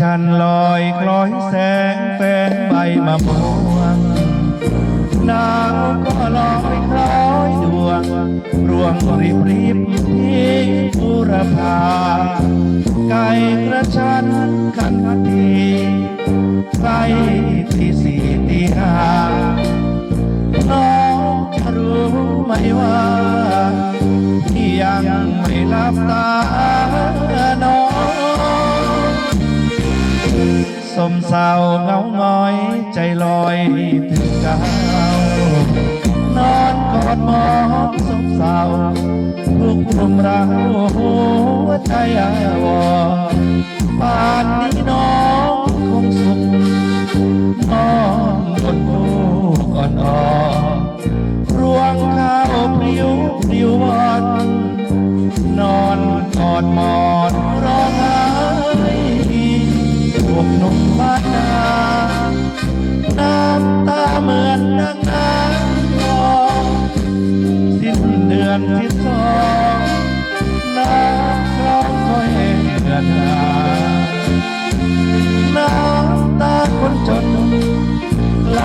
จันลอยคล้อยแสงแฝงใบมะม่วงนาวก็ลอยคล้อยดวงรวงริบริบที่บุรพาไก่กระชันขันทีใส่ที่สี่ที่ห้าน้องจะรู้ไหมว่า ยังไม่หลับตานอน สาวเงาหงอยใจลอยถึงเก้านอนกอดหมอนสมเศร้าทุกรุมเราหัวใจอาวร นเดือนทองน้ำคลองก็แห้งเดือนาน้ำตาคนจนไหล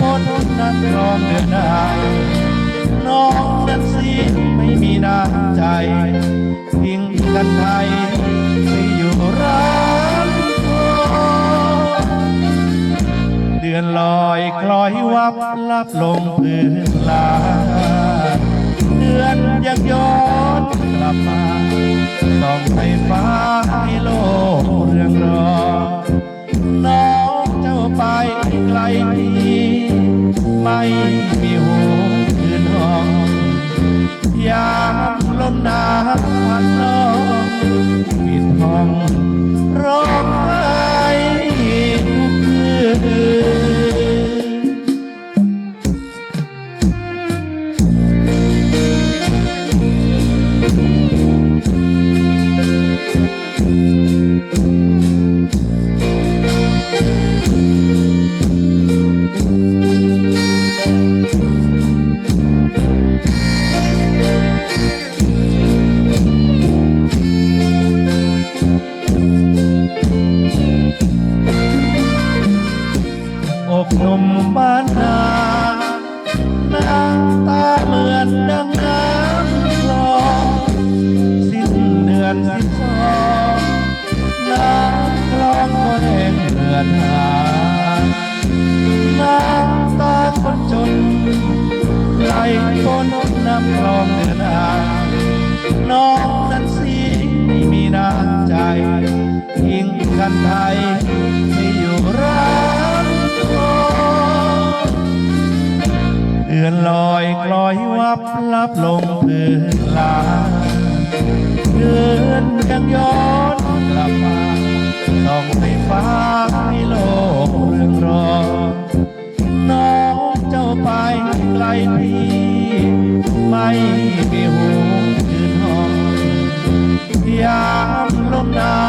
พ้นนักรองเดือนนาน้องนั้นสิไม่มีน้ำใจ ทิ้งกันไทยไปอยู่ร้านทองเดือนลอยคล้อยวับลับลงพื้นลา ส่องให้ฟ้าให้โลกเรืองรอน้องเจ้าไปไกลที่ไม่มีหูคืนห้องยามลมหนาวพัดน้องปิดห้อง หนุ่มบ้านนาน้ำตาเหมือนดังน้ำคลองสิ้นเดือนสิบสองน้ำคลองก็แห้งเหือดหาน้ำตาคนจนไหลคนน้ำคลองเดือนหาน้องนั้นสิไม่มีน้ำใจทิ้งกันไทย อนลอยกลอยวับลับลงพื้นลาเดือนกังย้อนกลับมาต้องไปฟ้าให้โลกเรื่องรอน้องเจ้าไปไกลพี่ไม่มีหูคืนอยยามลมหนาว